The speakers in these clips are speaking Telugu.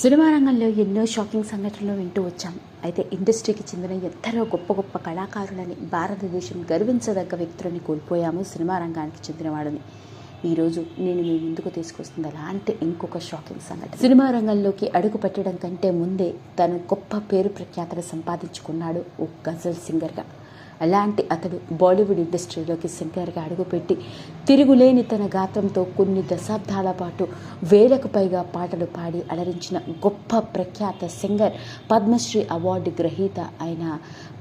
సినిమా రంగంలో ఎన్నో షాకింగ్ సంఘటనలు వింటూ వచ్చాం. అయితే ఇండస్ట్రీకి చెందిన ఎందరో గొప్ప గొప్ప కళాకారులని భారతదేశం గర్వించదగ్గ వ్యక్తులని కోల్పోయాము సినిమా రంగానికి చెందిన వాళ్ళని. ఈరోజు నేను మీ ముందుకు తీసుకొస్తుంది అలాంటి ఇంకొక షాకింగ్ సంఘటన. సినిమా రంగంలోకి అడుగు పెట్టడం కంటే ముందే తను గొప్ప పేరు ప్రఖ్యాతలు సంపాదించుకున్నాడు ఓ గజల్ సింగర్గా. అలాంటి అతడు బాలీవుడ్ ఇండస్ట్రీలోకి సింగర్గా అడుగుపెట్టి తిరుగులేని తన గాత్రంతో కొన్ని దశాబ్దాల పాటు వేలకు పైగా పాటలు పాడి అలరించిన గొప్ప ప్రఖ్యాత సింగర్ పద్మశ్రీ అవార్డు గ్రహీత అయిన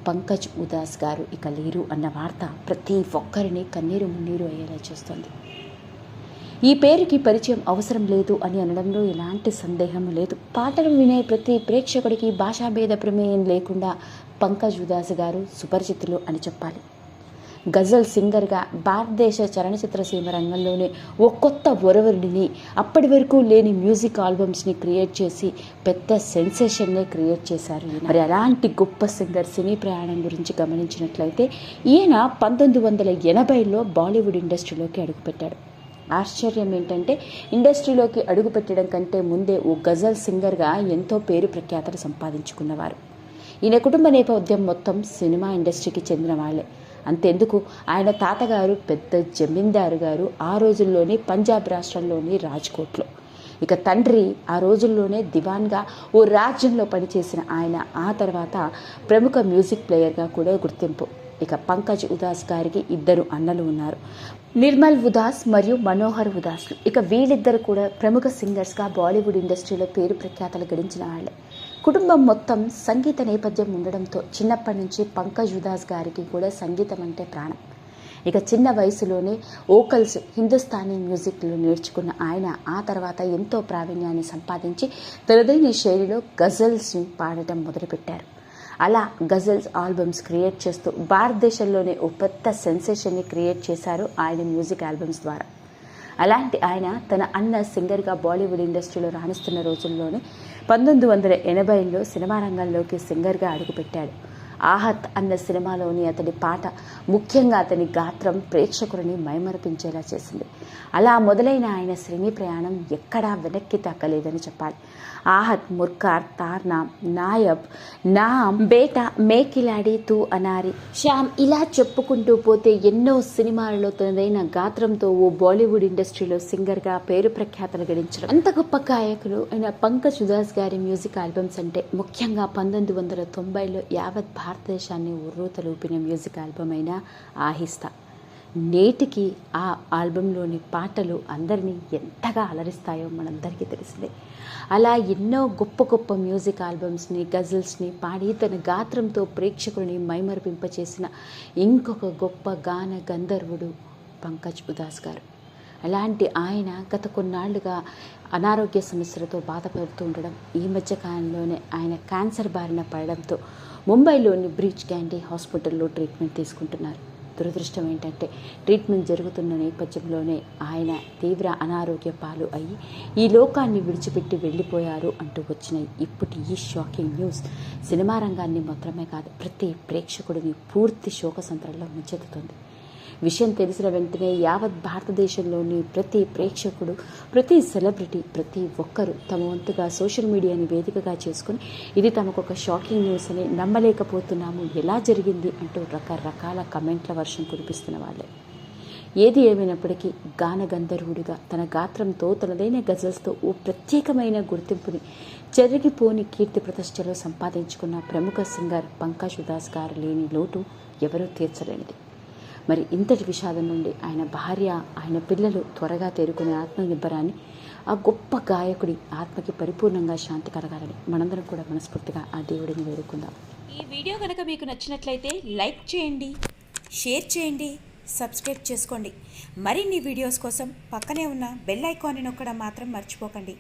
పంకజ్ ఉదాస్ గారు ఇక లేరు అన్న వార్త ప్రతి ఒక్కరిని కన్నీరు మున్నీరు అయ్యేలా చేస్తుంది. ఈ పేరుకి పరిచయం అవసరం లేదు అని అనడంలో ఎలాంటి సందేహం లేదు. పాటలు వినే ప్రతి ప్రేక్షకుడికి భాషాభేద ప్రమేయం లేకుండా పంకజ్ ఉదాస్ గారు సుపరిచితులు అని చెప్పాలి. గజల్ సింగర్గా భారతదేశ చలనచిత్ర సీమ రంగంలోనే ఓ కొత్త ఒరవరిని అప్పటి వరకు లేని మ్యూజిక్ ఆల్బమ్స్ని క్రియేట్ చేసి పెద్ద సెన్సేషన్నే క్రియేట్ చేశారు ఈయన. మరి అలాంటి గొప్ప సింగర్ సినీ ప్రయాణం గురించి గమనించినట్లయితే ఈయన పంతొమ్మిది వందల ఎనభైలో బాలీవుడ్ ఇండస్ట్రీలోకి అడుగుపెట్టాడు. ఆశ్చర్యం ఏంటంటే ఇండస్ట్రీలోకి అడుగుపెట్టడం కంటే ముందే ఓ గజల్ సింగర్గా ఎంతో పేరు ప్రఖ్యాతలు సంపాదించుకున్నవారు. ఈయన కుటుంబ నేపథ్యం మొత్తం సినిమా ఇండస్ట్రీకి చెందిన వాళ్ళే. అంతెందుకు? ఆయన తాతగారు పెద్ద జమీందారు గారు ఆ రోజుల్లోనే పంజాబ్ రాష్ట్రంలోని రాజ్కోట్లో. ఇక తండ్రి ఆ రోజుల్లోనే దివాన్గా ఓ రాజ్యంలో పనిచేసిన ఆయన ఆ తర్వాత ప్రముఖ మ్యూజిక్ ప్లేయర్గా కూడా గుర్తింపు. ఇక పంకజ్ ఉదాస్ గారికి ఇద్దరు అన్నలు ఉన్నారు. నిర్మల్ ఉదాస్ మరియు మనోహర్ ఉదాస్. ఇక వీళ్ళిద్దరు కూడా ప్రముఖ సింగర్స్గా బాలీవుడ్ ఇండస్ట్రీలో పేరు ప్రఖ్యాతలు గడించిన వాళ్ళే కుటుంబం మొత్తం సంగీత నేపథ్యం ఉండడంతో చిన్నప్పటి నుంచి పంకజ్ ఉదాస్ గారికి కూడా సంగీతం అంటే ప్రాణం. ఇక చిన్న వయసులోనే ఓకల్స్ హిందుస్థానీ మ్యూజిక్లు నేర్చుకున్న ఆయన ఆ తర్వాత ఎంతో ప్రావీణ్యాన్ని సంపాదించి తనదైన శైలిలో గజల్స్ని పాడటం మొదలుపెట్టారు. అలా గజల్స్ ఆల్బమ్స్ క్రియేట్ చేస్తూ భారతదేశంలోనే ఓ పెద్ద సెన్సేషన్ని క్రియేట్ చేశారు ఆయన మ్యూజిక్ ఆల్బమ్స్ ద్వారా. అలాంటి ఆయన తన అన్న సింగర్గా బాలీవుడ్ ఇండస్ట్రీలో రాణిస్తున్న రోజుల్లోనే పంతొమ్మిది వందల ఎనభైలో సినిమా రంగంలోకి సింగర్గా అడుగుపెట్టాడు. ఆహత్ అన్న సినిమాలోని అతడి పాట ముఖ్యంగా అతని గాత్రం ప్రేక్షకులని మైమరపించేలా చేసింది. అలా మొదలైన ఆయన శ్రేణి ప్రయాణం ఎక్కడా వెనక్కి తగ్గలేదని చెప్పాలి. ఆహత్ ముర్కార్ తార్నా నాయబ్ నామ్ బేటా మేకిలాడి తూ అనారి శ్యామ్ ఇలా చెప్పుకుంటూ పోతే ఎన్నో సినిమాలలో తనదైన గాత్రంతో ఓ బాలీవుడ్ ఇండస్ట్రీలో సింగర్గా పేరు ప్రఖ్యాతలు గడించడం. అంత గొప్ప గాయకులు అయిన పంకజ్ ఉదాస్ గారి మ్యూజిక్ ఆల్బమ్స్ అంటే ముఖ్యంగా పంతొమ్మిది వందల తొంభైలో యావత్ భారతదేశాన్ని ఉర్రూతలూపిన మ్యూజిక్ ఆల్బమ్ అయిన ఆహిస్తా. నేటికి ఆ ఆల్బంలోని పాటలు అందరినీ ఎంతగా అలరిస్తాయో మనందరికీ తెలిసిందే. అలా ఎన్నో గొప్ప గొప్ప మ్యూజిక్ ఆల్బమ్స్ని గజల్స్ని పాడి తన గాత్రంతో ప్రేక్షకుల్ని మైమరిపింపచేసిన ఇంకొక గొప్ప గాన గంధర్వుడు పంకజ్ ఉదాస్ గారు. అలాంటి ఆయన గత కొన్నాళ్ళుగా అనారోగ్య సమస్యలతో బాధపడుతూ ఉండడం ఈ మధ్య కాలంలోనే ఆయన క్యాన్సర్ బారిన పడడంతో ముంబైలోని బ్రీచ్ క్యాండీ హాస్పిటల్లో ట్రీట్మెంట్ తీసుకుంటున్నారు. దురదృష్టం ఏంటంటే ట్రీట్మెంట్ జరుగుతున్న నేపథ్యంలోనే ఆయన తీవ్ర అనారోగ్య పాలు అయ్యి ఈ లోకాన్ని విడిచిపెట్టి వెళ్ళిపోయారు అంటూ వచ్చిన ఇప్పటి ఈ షాకింగ్ న్యూస్ సినిమా రంగాన్ని మాత్రమే కాదు ప్రతి ప్రేక్షకుడిని పూర్తి శోకసంతరంలో ముంచెత్తుతుంది. విషయం తెలిసిన వెంటనే యావత్ భారతదేశంలోని ప్రతి ప్రేక్షకుడు ప్రతి సెలబ్రిటీ ప్రతి ఒక్కరూ తమ వంతుగా సోషల్ మీడియాని వేదికగా చేసుకుని ఇది తమకు ఒక షాకింగ్ న్యూస్ అని నమ్మలేకపోతున్నాము. ఎలా జరిగింది అంటూ రకరకాల కమెంట్ల వర్షం కురిపిస్తున్న వాళ్ళే. ఏది ఏమైనప్పటికీ గాన గంధర్వుడిగా తన గాత్రంతో తనదైన గజల్స్తో ఓ ప్రత్యేకమైన గుర్తింపుని చెరిగిపోని కీర్తి ప్రతిష్టలో సంపాదించుకున్న ప్రముఖ సింగర్ పంకజ్ ఉదాస్ గారు లేని లోటు ఎవరూ తీర్చలేనిది. మరి ఇంతటి విషాదం నుండి ఆయన భార్య ఆయన పిల్లలు త్వరగా తేరుకునే ఆత్మనిర్భరాన్ని ఆ గొప్ప గాయకుడి ఆత్మకి పరిపూర్ణంగా శాంతి కలగాలని మనందరం కూడా మనస్ఫూర్తిగా ఆ దేవుడిని వేడుకుందాం. ఈ వీడియో కనుక మీకు నచ్చినట్లయితే లైక్ చేయండి షేర్ చేయండి సబ్స్క్రైబ్ చేసుకోండి. మరిన్ని వీడియోస్ కోసం పక్కనే ఉన్న బెల్ ఐకాన్ని నొక్కడం మాత్రం మర్చిపోకండి.